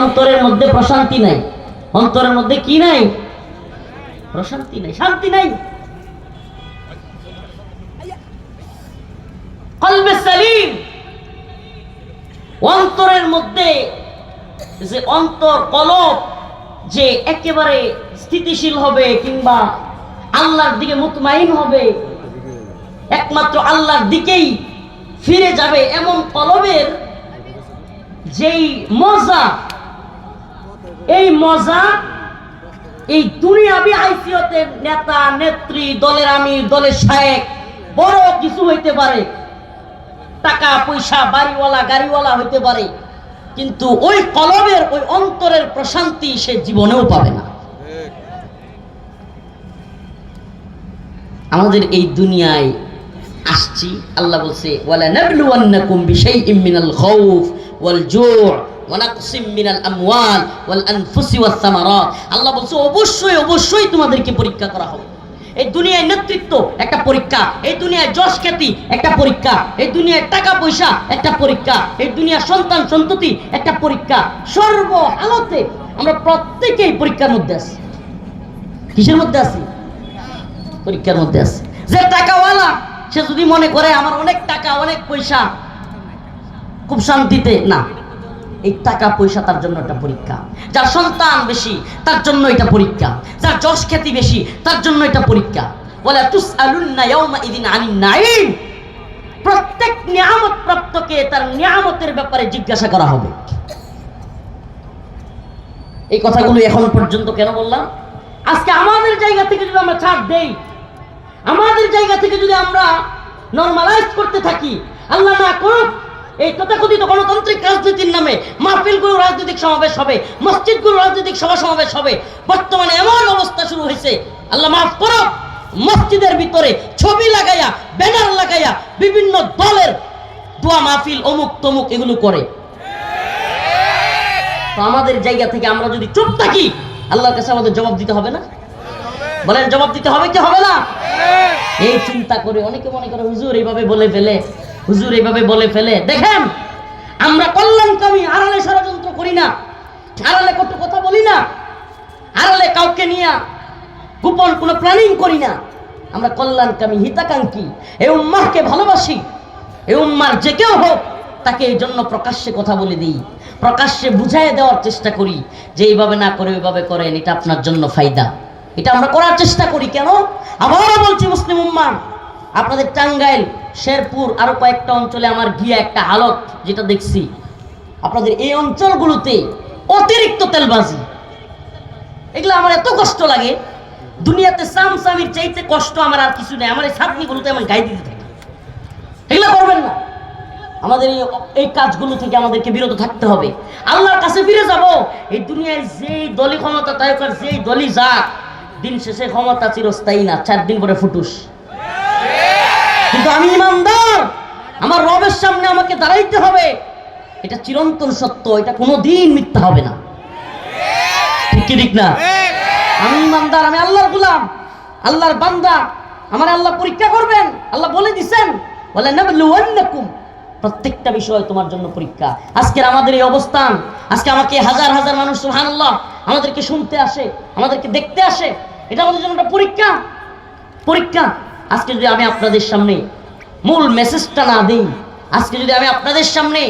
অন্তরের মধ্যে প্রশান্তি নাই। অন্তরের মধ্যে কি নাই? প্রশান্তি নাই, শান্তি নাই। কলবে সালিম, অন্তরের মধ্যে যে অন্তর কলব, যে একেবারে স্থিতিশীল হবে কিংবা আল্লাহর দিকে মুতমাইন হবে, একমাত্র আল্লাহর দিকেই ফিরে যাবে এমন কলবের যেই মজা এই মজা, এই দুনিয়াবি আইসিয়তের নেতা, নেত্রী, দলের আমি, দলের সাহেব বড় কিছু হইতে পারে। টাকা, পয়সা, বাড়িওয়ালা, গাড়িওয়ালা হইতে পারে। কিন্তু ওই কলমের, ওই অন্তরের প্রশান্তি সে জীবনেও পাবে না। আমাদের এই দুনিয়ায় আসছি, আল্লাহ বলছে ওয়ালা নাবলুওয়ান্নাকুম বিশাইইম মিনাল খাউফ ওয়াল জু' মিনাল আমওয়াল ওয়াল আনফুসি ওয়াস সামারাত। আল্লাহ বলছে, অবশ্যই অবশ্যই তোমাদেরকে পরীক্ষা করা হবে। এই দুনিয়ায় নেতৃত্ব একটা পরীক্ষা, এই দুনিয়ায় যশ খ্যাতি একটা পরীক্ষা, এই দুনিয়ায় টাকা পয়সা একটা পরীক্ষা, এই সন্তান সন্ততি একটা পরীক্ষা। সর্ব হালতে আমরা প্রত্যেকেই পরীক্ষার মধ্যে আছি। কিসের মধ্যে আছি? পরীক্ষার মধ্যে আছে। যে টাকাওয়ালা, সে যদি মনে করে, আমার অনেক টাকা, অনেক পয়সা, খুব শান্তিতে, না। এই টাকা পয়সা তার জন্য একটা পরীক্ষা। যার সন্তান বেশি, তার জন্য এটা পরীক্ষা। যার যশ খ্যাতি বেশি, তার জন্য এটা পরীক্ষা। বলে তুস আলুন্না ইয়াউমা নাইম প্রত্যেক নিয়ামত প্রাপ্তকে তার নিয়ামতের ব্যাপারে জিজ্ঞাসা করা হবে। এই কথাগুলো এখন পর্যন্ত কেন বললাম? আজকে আমাদের জায়গা থেকে যদি আমরা ছাড় দেই, আমাদের জায়গা থেকে যদি আমরা নর্মালাইজ করতে থাকি, আল্লাহ না করুক এই তথাকথিত গণতান্ত্রিক রাজনীতির নামে মাহফিলগুলো রাজনৈতিক সমাবেশ হবে, মসজিদগুলো রাজনৈতিক সভা সমাবেশ হবে। বর্তমানে এমন অবস্থা শুরু হয়েছে, আল্লাহ মাফ করো, মসজিদের ভিতরে ছবি লাগাইয়া, ব্যানার লাগাইয়া বিভিন্ন দলের দোয়া মাহফিল অমুক তমুক এগুলো করে। তো আমাদের জায়গা থেকে আমরা যদি চুপ থাকি, আল্লাহর কাছে আমাদের জবাব দিতে হবে না? বলেন, জবাব দিতে হবে কি হবে না? এই চিন্তা করে অনেকে মনে করে, হুজুর, এইভাবে বলে ফেলে। হুজুর এইভাবে বলে ফেলে। দেখেন, আমরা কল্যাণকামী আড়ালে ষড়যন্ত্র করি না, আড়ালে কটু কথা বলি না, আড়ালে কাউকে নিয়ে গোপন কোনো প্ল্যানিং করি না। আমরা কল্যাণকামী, হিতাকাঙ্ক্ষী এই উম্মাহকে ভালোবাসি এই উম্মার যে কেউ হোক, তাকে এই জন্য প্রকাশ্যে কথা বলে দিই, প্রকাশ্যে বুঝাই দেওয়ার চেষ্টা করি যে এইভাবে না করে ওইভাবে করেন, এটা আপনার জন্য ফায়দা। এটা আমরা করার চেষ্টা করি কেন? আবারও বলছি, মুসলিম উম্মা আপনাদের টাঙ্গাইল, শেরপুর আরও কয়েকটা অঞ্চলে আমার গিয়ে একটা হালত যেটা দেখছি। আপনাদের এই অঞ্চলগুলোতে অতিরিক্ত তেলবাজি। এগুলো আমার এত কষ্ট লাগে। দুনিয়াতে সামসামির চাইতে কষ্ট আমার আর কিছু নেই। আমার এই ছাপনিগুলোতে আমার গায়ে দিতে থাকে। এগুলো করবেন না। আমাদের এই কাজগুলো থেকে আমাদেরকে বিরত থাকতে হবে। আল্লাহর কাছে ফিরে যাব। এই দুনিয়ায় যেই দলি ক্ষমতা, তাই যেই দলি যাক, দিন শেষে ক্ষমতা চিরস্থায়ী না। চার দিন পরে ফুটুস। আমি ইমানদার। আমার রবের সামনে আমাকে দাঁড়াইতে হবে। এটা চিরন্তন সত্য, এটা কোনো দিন মিথ্যা হবে না। ঠিক কি ঠিক না? আমি ইমানদার, আমি আল্লাহর গুলাম, আল্লাহর বান্দা। আমার আল্লাহ পরীক্ষা করবেন, আল্লাহ বলে দিছেন বলে নাবলুয়ান্নাকুম প্রত্যেকটা বিষয় তোমার জন্য পরীক্ষা। আজকের আমাদের এই অবস্থান, আজকে আমাকে হাজার হাজার মানুষ, সুবহানাল্লাহ, আমাদেরকে শুনতে আসে, আমাদেরকে দেখতে আসে। এটা আমাদের জন্য একটা পরীক্ষা পরীক্ষা। আজকে যদি আমি আপনাদের সামনে মূল মেসেজটা না দিই, আজকে যদি আমি আপনাদের সামনে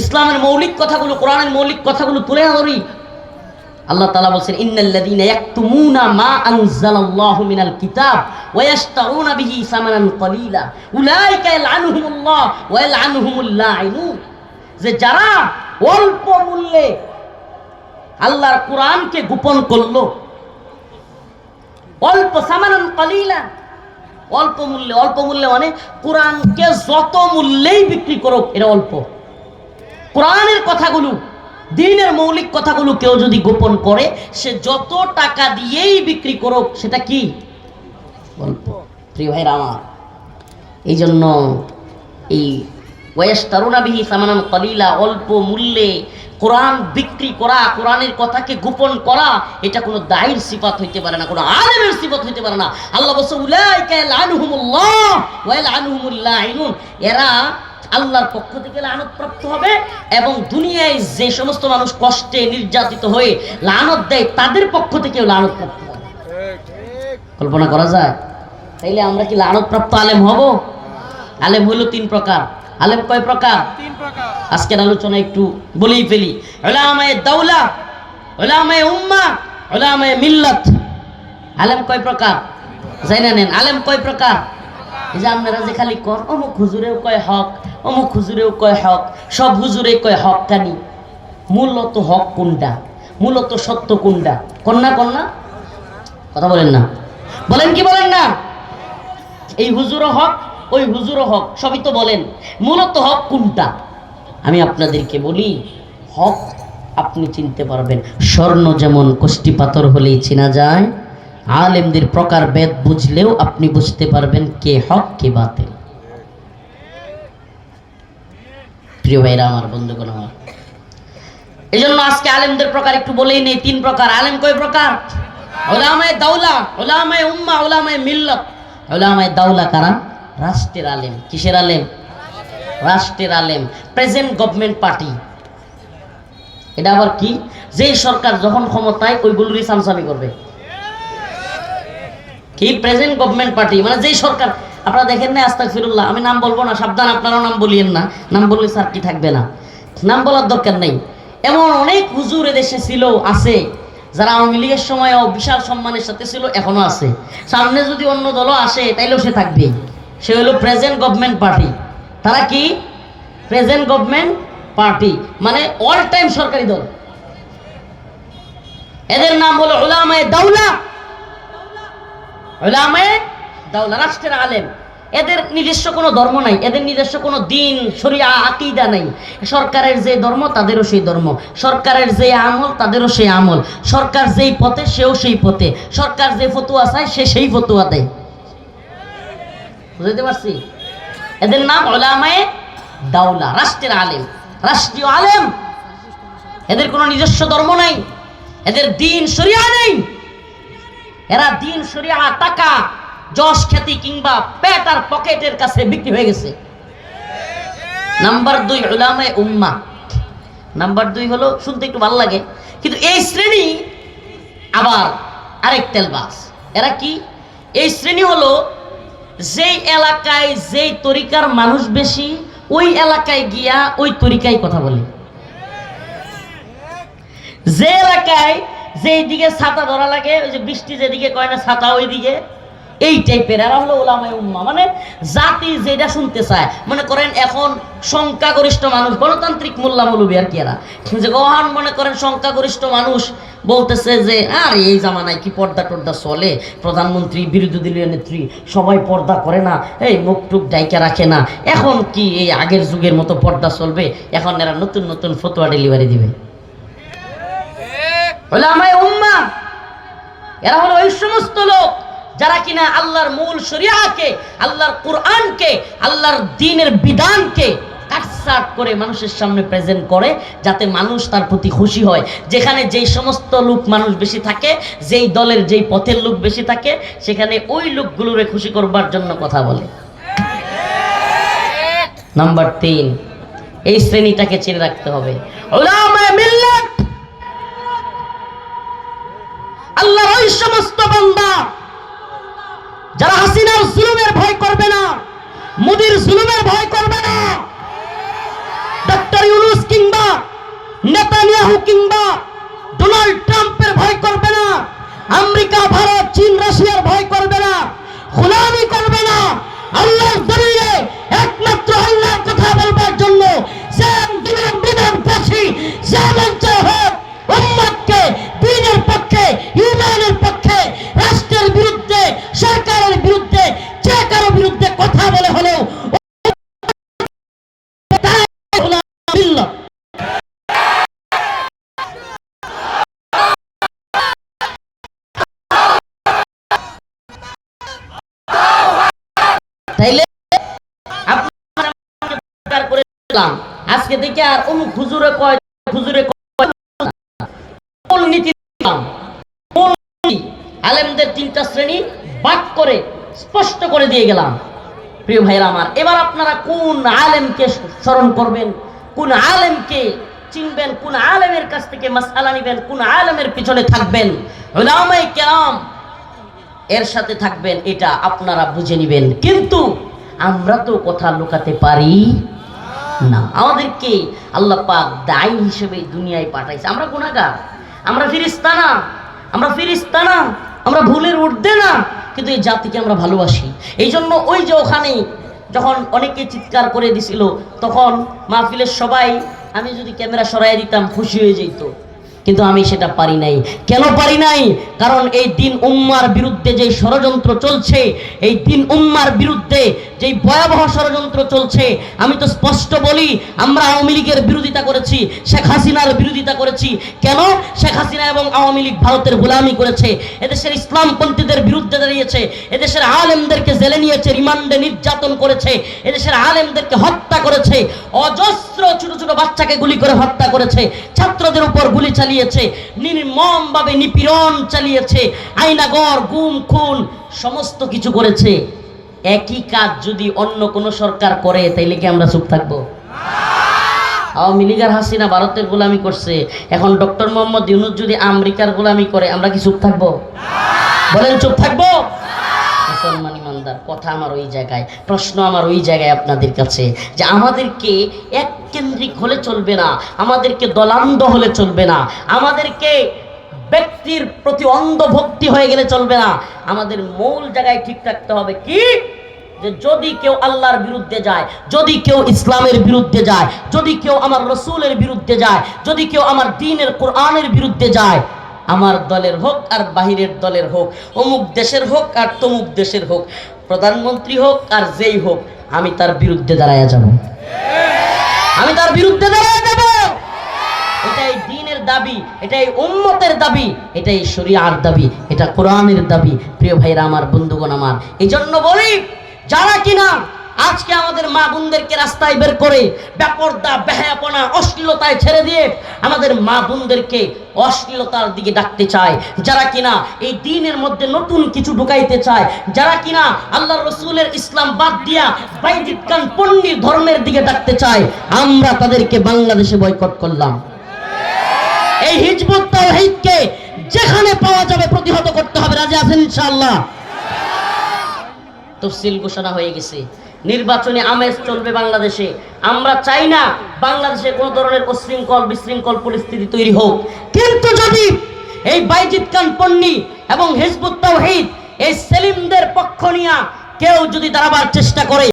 ইসলামের মৌলিক কথাগুলো, কোরআনের মৌলিক কথাগুলো তুলে ধরি, আল্লাহ তাআলা বলছেন, ইন্নাল্লাযীনা ইয়াকতুমুনা মা আনজালাল্লাহু মিনাল কিতাব ওয়া ইয়াশতারুনা বিহি সামানান কলিলা। উলাইকা ইয়ালআনুহুমুল্লাহ ওয়া ইয়ালআনুহুমুল লাঈনুন। যে যারা অল্প মূল্যে আল্লাহর কোরআনকে গোপন করল, অল্প সামানান কলিলা অল্প মূল্যে অল্প মূল্যে মানে কোরআনকে যত মূল্যেই বিক্রি করুক এটা অল্প। কোরআনের কথাগুলো, দিনের মৌলিক কথাগুলো কেউ যদি গোপন করে, সে যত টাকা দিয়েই বিক্রি করুক, সেটা কি? অল্প। প্রিয় ভাইরা আমার এই জন্য এই ওয়েস তারুণাবিহি সামানান কলিলা, অল্প মূল্যে কোরআন বিক্রি করা, কোরআনের কথাকে গোপন করা, এটা কোনো দায়ের সিফাত হইতে পারে না, কোনো আলেমের সিফাত হইতে পারে না। আল্লাহ বলছে, উলাইকা লানহুমুল্লাহ এরা আল্লাহর পক্ষ থেকে লানত প্রাপ্ত হবে এবং দুনিয়ায় যে সমস্ত মানুষ কষ্টে নির্যাতিত হয়ে লানত দেয়, তাদের পক্ষ থেকেও লানত প্রাপ্ত হবে। কল্পনা করা যায়? তাইলে আমরা কি লানত প্রাপ্ত আলেম হব? আলেম হইল তিন প্রকার। আলেম কয় প্রকার? আজকের আলোচনা একটু বলেই ফেলি। ওলামায়ে দাউলা ওলামায়ে উম্মা ওলামায়ে মিল্লাত। আলেম কয় প্রকার? জানা নেন আলেম কয় প্রকার? এই যে আপনারা যে খালি কর অমুক হুজুরেও কয় হক অমুক হুজুরেও কয় হক সব হুজুরে কয় হক কানি মূলত হক কোনটা? মূলত সত্য কোনটা? কন্যা কন্যা? কথা বলেন না। বলেন কি বলেন না? এই হুজুরও হক ওই হুজুরও হক, সবই তো বলেন। মূলত হক কোনটা? আমি আপনাদেরকে বলি, হক আপনি চিনতে পারবেন। স্বর্ণ যেমন কষ্টি পাথর হলেই চেনা যায়, আলেমদের প্রকার বেদ বুঝলেও আপনি বুঝতে পারবেন কে হক, কে বাতিল। প্রিয় ভাইরা আমার, বন্ধুগণ আমার এই জন্য আজকে আলেমদের প্রকার একটু বলেই নেই, তিন প্রকার। আলেম কয় প্রকার? ওলামায় দাউলা ওলামায় উম্মা, ওলামায় মিল্লত। ওলামায় দাউলা কারা? রাষ্ট্রের আলেম, কিসের আলেম? রাষ্ট্রের আলেম প্রেজেন্ট গভর্নমেন্ট পার্টি এটা আবার কি? যে সরকার যখন ক্ষমতায় ওইগুলোরই সামসামি করবে। কি? প্রেজেন্ট গভর্নমেন্ট পার্টি মানে যেই সরকার, আপনারা দেখেন না আস্তাক ফিরুল্লাহ আমি নাম বলব না, সাবধান, আপনারাও নাম বলিয়েন না। নাম বললে স্যার কি থাকবে না? নাম বলার দরকার নেই। এমন অনেক হুজুর দেশে ছিল, আছে, যারা আওয়ামী লীগের সময়ও বিশাল সম্মানের সাথে ছিল, এখনও আছে। সামনে যদি অন্য দলও আসে, তাইলেও সে থাকবে সে হলো প্রেজেন্ট গভর্নমেন্ট পার্টি তারা কি? প্রেজেন্ট গভর্নমেন্ট পার্টি মানে অল টাইম সরকারি দল। এদের নাম হলো ওলামায়ে দাউলা ওলামায়ে দাউলা রাষ্ট্রের আলেম। এদের নিজস্ব কোনো ধর্ম নাই। এদের নিজস্ব কোনো দিন, শরিয়া, আকিদা নাই। সরকারের যে ধর্ম, তাদেরও সেই ধর্ম। সরকারের যে আমল, তাদেরও সেই আমল। সরকার যেই পথে, সেও সেই পথে। সরকার যে ফতুয়া চায়, সে সেই ফতুয়া দেয়। বুঝতে পারছি? এদের নাম ওলামায়ে দাউলা, রাষ্ট্রের আলেম, রাষ্ট্রীয় আলেম। এদের কোনো নিজস্ব ধর্ম নাই, এদের দিন সরিয়া নেই। এরা দিন সরিয়া টাকা, যশ, খ্যাতি কিংবা পেট আর পকেটের কাছে বিক্রি হয়ে গেছে। নাম্বার দুই উলামায়ে উম্মা। নাম্বার দুই হলো, শুনতে একটু ভালো লাগে, কিন্তু এই শ্রেণি আবার আরেক তেলবাস এরা কি? এই শ্রেণি হলো যেই এলাকায় যেই তরিকার মানুষ বেশি, ওই এলাকায় গিয়া ওই তরিকায় কথা বলে। যে এলাকায় যেই দিকে ছাতা ধরা লাগে, ওই যে বৃষ্টি যেদিকে কয় না, ছাতা ওই দিকে এই টাইপের এরা হলো ওলামায় উম্মা। মানে জাতি যেটা শুনতে চায়। মনে করেন এখন সংখ্যাগরিষ্ঠ মানুষ গণতান্ত্রিক মোল্লা মৌলবী আর কি এরা। যে গহান মনে করেন সংখ্যাগরিষ্ঠ মানুষ বলতেছে যে আর এই জামানায় কি পর্দা টর্দা চলে? প্রধানমন্ত্রী বিরোধী দলীয় নেত্রী সবাই পর্দা করে না? এই মুখ টুক ডাইকা রাখে না? এখন কি এই আগের যুগের মতো পর্দা চলবে? এখন এরা নতুন নতুন ফতোয়া ডেলিভারি দিবে। ওলামায়ে উম্মা! এরা হলো ওই সমস্ত লোক। যারা কিনা আল্লাহর মূল শরিয়াকে, আল্লাহর কোরআনকে, আল্লাহর দ্বীনের বিধানকে কাটসাট করে মানুষের সামনে প্রেজেন্ট করে, যাতে মানুষ তার প্রতি খুশি হয়। যেখানে যেই সমস্ত লোক মানুষ বেশি থাকে, যেই দলের যেই পথের লোক বেশি থাকে, সেখানে ওই লোকগুলোরে খুশি করবার জন্য কথা বলে। নাম্বার তিন, এই শ্রেণীটাকে চিনে রাখতে হবে। আল্লাহ ওই সমস্ত বান্দা যারা হাসিনার জুলুমের ভয় দিলাম। আজকে থেকে আর অমুক হুজুরে কয়, হুজুরে আলেমদের তিনটা শ্রেণি বাক করে স্পষ্ট করে দিয়ে গেলাম। প্রিয় ভাইরা আমার, এবার আপনারা কোন আলেমকে স্মরণ করবেন? কোন আলেমকে চিনবেন? কোন আলেমের কাছ থেকে মাসআলা নিবেন? কোন আলেমের পিছনে থাকবেন? কেরাম এর সাথে থাকবেন, এটা আপনারা বুঝে নিবেন। কিন্তু আমরা তো কথা লুকাতে পারি। না, আমাদেরকে আল্লাহ দায়ী হিসেবে দুনিয়ায় পাঠাইছে। আমরা গুণাগার আমরা না, আমরা আমরা ভুলের উঠতে না, কিন্তু এই জাতিকে আমরা ভালোবাসি। এই জন্য ওই যে ওখানে যখন অনেকে চিৎকার করে দিছিল, তখন মাহফিলের সবাই, আমি যদি ক্যামেরা সরাই দিতাম, খুশি হয়ে যেত। কিন্তু আমি সেটা পারি নাই। কেন পারি নাই? কারণ এই দিন উম্মার বিরুদ্ধে যে ষড়যন্ত্র চলছে, এই দিন উম্মার বিরুদ্ধে যে ভয়াবহ ষড়যন্ত্র চলছে, আমি তো স্পষ্ট বলি, আমরা আওয়ামী লীগের বিরোধিতা করেছি, শেখ হাসিনার বিরোধিতা করেছি। কেন? শেখ হাসিনা এবং আওয়ামী লীগ ভারতের গোলামি করেছে, এদেশের ইসলামপন্থীদের বিরুদ্ধে দাঁড়িয়েছে, এদেশের আলেমদেরকে জেলে নিয়েছে, রিমান্ডে নির্যাতন করেছে, এদেশের আলেমদেরকে হত্যা করেছে, অজস্র ছোট ছোট বাচ্চাকে গুলি করে হত্যা করেছে, ছাত্রদের উপর গুলি চালিয়েছে, নির্মমভাবে নিপীড়ন চালিয়েছে, আইনাগর, গুম, খুন, সমস্ত কিছু করেছে। একই কাজ যদি অন্য কোনো সরকার করে, তাইলে কি আমরা চুপ থাকব? আওয়ামী লীগের হাসিনা ভারতের গোলামি করছে। এখন ডক্টর মোহাম্মদ ইউনুস যদি আমেরিকার গোলামি করে, আমরা কি চুপ থাকব? বলেন, চুপ থাকব? মুসলমান ইমানদার, কথা আমার ওই জায়গায়, প্রশ্ন আমার ওই জায়গায় আপনাদের কাছে, যে আমাদেরকে এক কেন্দ্রিক হলে চলবে না, আমাদেরকে দলান্ধ হলে চলবে না, আমাদেরকে ব্যক্তির প্রতি অন্ধ ভক্তি হয়ে গেলে চলবে না। আমাদের মূল জায়গায় ঠিক রাখতে হবে কি? যে যদি কেউ আল্লাহর বিরুদ্ধে যায়, যদি কেউ ইসলামের বিরুদ্ধে যায়, যদি কেউ আমার রসুলের বিরুদ্ধে যায়, যদি কেউ আমার দিনের কোরআনের বিরুদ্ধে যায়, আমার দলের হোক আর বাহিরের দলের হোক, অমুক দেশের হোক আর তমুক দেশের হোক, প্রধানমন্ত্রী হোক আর যেই হোক, আমি তার বিরুদ্ধে দাঁড়াইয়া যাব। আমি তার বিরুদ্ধে দিনের দাবি, এটাই উম্মতের দাবি, এটাই শরিয়ার দাবি, এটা কোরআনের দাবি। প্রিয় ভাইরা আমার, বন্ধুগণ আমার এই জন্য বলি, যারা কিনা আজকে আমাদের মা বোনদেরকে রাস্তায় বের করে ব্যাপরদা বেহায়াপনা, অশ্লীলতায় ছেড়ে দিয়ে আমাদের মা বোনদেরকে অশ্লীলতার দিকে ডাকতে চায়, যারা কিনা এই দিনের মধ্যে নতুন কিছু ঢুকাইতে চায়, যারা কিনা আল্লাহ রসুলের ইসলাম বাদ দিয়া বাইজিৎ খান পন্ডিত ধর্মের দিকে ডাকতে চায়, আমরা তাদেরকে বাংলাদেশে বয়কট করলাম। এই হিজবুত তাওহীদকে যেখানে পাওয়া যাবে প্রতিহত করতে হবে। রাজি আছেন ইনশাআল্লাহ? তফসিল ঘোষণা হয়ে গেছে। নির্বাচনে আমেজ চলবে বাংলাদেশে। আমরা চাই না বাংলাদেশে কোনো ধরনের উশৃঙ্খল বিশৃঙ্খল পরিস্থিতি তৈরি হোক। কিন্তু যদি এই বাইজিৎ খান পন্নী এবং হিজবুত তাওহীদ, এই সেলিমদের পক্ষ নিয়ে কেউ যদি দাঁড়াবার চেষ্টা করে